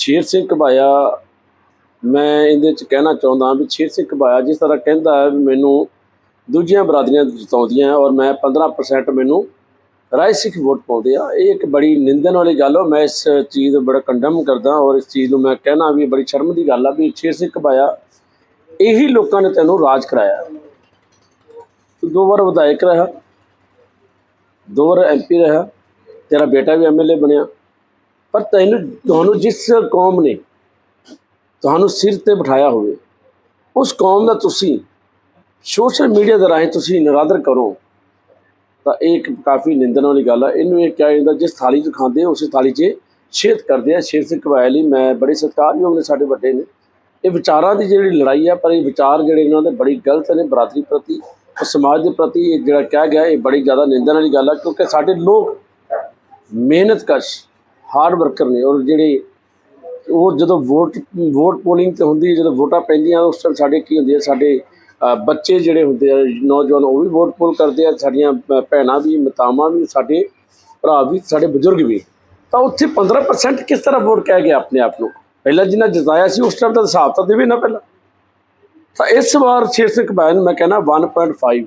ਸ਼ੇਰ ਸਿੰਘ ਘਬਾਇਆ, ਮੈਂ ਇਹਦੇ ਚ ਕਹਿਣਾ ਚਾਹੁੰਦਾ ਵੀ ਸ਼ੇਰ ਸਿੰਘ ਘਬਾਇਆ ਜਿਸ ਤਰ੍ਹਾਂ ਕਹਿੰਦਾ ਹੈ ਵੀ ਮੈਨੂੰ ਦੂਜੀਆਂ ਬਰਾਦਰੀਆਂ ਜਿਤਾਉਂਦੀਆਂ ਔਰ ਮੈਂ 15% ਮੈਨੂੰ ਰਾਏ ਸਿੱਖ ਵੋਟ ਪਾਉਂਦੇ ਆ। ਇਹ ਇੱਕ ਬੜੀ ਨਿੰਦਨ ਵਾਲੀ ਗੱਲ ਹੈ ਮੈਂ ਇਸ ਚੀਜ਼ ਨੂੰ ਬੜਾ ਕੰਡਮ ਕਰਦਾ ਔਰ ਇਸ ਚੀਜ਼ ਨੂੰ ਮੈਂ ਕਹਿਣਾ ਵੀ ਇਹ ਬੜੀ ਸ਼ਰਮ ਦੀ ਗੱਲ ਆ ਵੀ ਸ਼ੇਰ ਸਿੰਘ ਘਬਾਇਆ ਇਹੀ ਲੋਕਾਂ ਨੇ ਤੈਨੂੰ ਰਾਜ ਕਰਾਇਆ। ਦੋ ਵਾਰ ਵਿਧਾਇਕ ਰਿਹਾ, ਦੋ ਵਾਰ ਐਮਪੀ ਰਿਹਾ, ਤੇਰਾ ਬੇਟਾ ਵੀ ਐਮਐਲਏ ਬਣਿਆ। ਪਰ ਤੈਨੂੰ ਤੁਹਾਨੂੰ ਜਿਸ ਕੌਮ ਨੇ ਤੁਹਾਨੂੰ ਸਿਰ ਤੇ ਬਿਠਾਇਆ ਹੋਵੇ ਉਸ ਕੌਮ ਦਾ ਤੁਸੀਂ ਸੋਸ਼ਲ ਮੀਡੀਆ ਦੇ ਰਾਹੀਂ ਤੁਸੀਂ ਨਿਰਾਦਰ ਕਰੋ ਤਾਂ ਇਹ ਇੱਕ ਕਾਫੀ ਨਿੰਦਣ ਵਾਲੀ ਗੱਲ ਆ। ਇਹਨੂੰ ਇਹ ਕਿਹਾ ਜਾਂਦਾ ਜਿਸ ਥਾਲੀ 'ਚ ਖਾਂਦੇ ਆ, ਉਸੇ ਥਾਲੀ 'ਚ ਸ਼ੇਅਰ ਕਰਦੇ ਆ। ਸ਼ੇਰ ਸਿੰਘ ਕਵਾਇ ਲਈ ਮੈਂ ਬੜੇ ਸਤਿਕਾਰਯੋਗ ਨੇ ਸਾਡੇ ਵੱਡੇ ਨੇ। ਇਹ ਵਿਚਾਰਾਂ ਦੀ ਜਿਹੜੀ ਲੜਾਈ ਆ ਪਰ ਇਹ ਵਿਚਾਰ ਜਿਹੜੇ ਇਹਨਾਂ ਦੇ ਬੜੀ ਗਲਤ ਨੇ ਬਰਾਦਰੀ ਪ੍ਰਤੀ ਔਰ ਸਮਾਜ ਦੇ ਪ੍ਰਤੀ ਇਹ ਜਿਹੜਾ ਕਿਹਾ ਗਿਆ ਇਹ ਬੜੀ ਜ਼ਿਆਦਾ ਨਿੰਦਣ ਵਾਲੀ ਗੱਲ ਆ ਕਿਉਂਕਿ ਸਾਡੇ ਲੋਕ ਮਿਹਨਤਕਸ਼ ਹਾਰਡ ਵਰਕਰ ਨੇ ਔਰ ਜਿਹੜੇ ਉਹ ਜਦੋਂ ਵੋਟ ਵੋਟ ਪੋਲਿੰਗ ਤੇ ਹੁੰਦੀ ਹੈ, ਜਦੋਂ ਵੋਟਾਂ ਪੈਂਦੀਆਂ ਉਸ ਟਾਈਮ ਸਾਡੇ ਕੀ ਹੁੰਦੇ ਆ, ਸਾਡੇ ਬੱਚੇ ਜਿਹੜੇ ਹੁੰਦੇ ਆ, ਨੌਜਵਾਨ ਉਹ ਵੀ ਵੋਟ ਪੋਲ ਕਰਦੇ ਆ, ਸਾਡੀਆਂ ਭੈਣਾਂ ਵੀ, ਮਾਤਾਵਾਂ ਵੀ, ਸਾਡੇ ਭਰਾ ਵੀ, ਸਾਡੇ ਬਜ਼ੁਰਗ ਵੀ। ਤਾਂ ਉੱਥੇ 15% ਕਿਸ ਤਰ੍ਹਾਂ ਵੋਟ ਕਹਿ ਗਿਆ ਆਪਣੇ ਆਪ ਨੂੰ? ਪਹਿਲਾਂ ਜਿੰਨਾ ਜਿਤਾਇਆ ਸੀ, ਉਸ ਟਾਈਮ ਦਾ ਹਿਸਾਬ ਤਾਂ ਦੇਵੇ ਨਾ ਪਹਿਲਾਂ। ਤਾਂ ਇਸ ਵਾਰ ਸ਼ੇਰ ਸਿੰਘ ਕਬਾਇਨ ਮੈਂ ਕਹਿੰਦਾ 1.5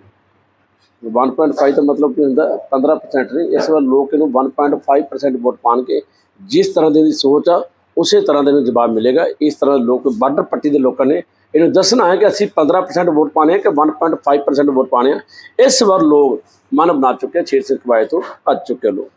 1.5 ਤਾਂ ਮਤਲਬ ਕੀ ਹੁੰਦਾ 15% ਨਹੀਂ ਇਸ ਵਾਰ ਲੋਕ ਇਹਨੂੰ 1.5% ਵੋਟ ਪਾਣਗੇ। ਜਿਸ ਤਰ੍ਹਾਂ ਦੀ ਇਹਦੀ ਸੋਚ ਆ ਉਸੇ ਤਰ੍ਹਾਂ ਦੇ ਨੂੰ ਜਵਾਬ ਮਿਲੇਗਾ। ਇਸ ਤਰ੍ਹਾਂ ਲੋਕ ਬਾਰਡਰ ਪੱਟੀ ਦੇ ਲੋਕਾਂ ਨੇ ਇਹਨੂੰ ਦੱਸਣਾ ਹੈ ਕਿ ਅਸੀਂ 15% ਵੋਟ ਪਾਣੇ ਆ ਕਿ 1.5% ਵੋਟ ਪਾਣੇ ਆ। ਇਸ ਵਾਰ ਲੋਕ ਮਨ ਬਣਾ ਚੁੱਕੇ ਆ, ਸ਼ੇਰ ਸਿੰਘ ਕਬਾਇ ਤੋਂ ਭੱਜ ਚੁੱਕੇ ਲੋਕ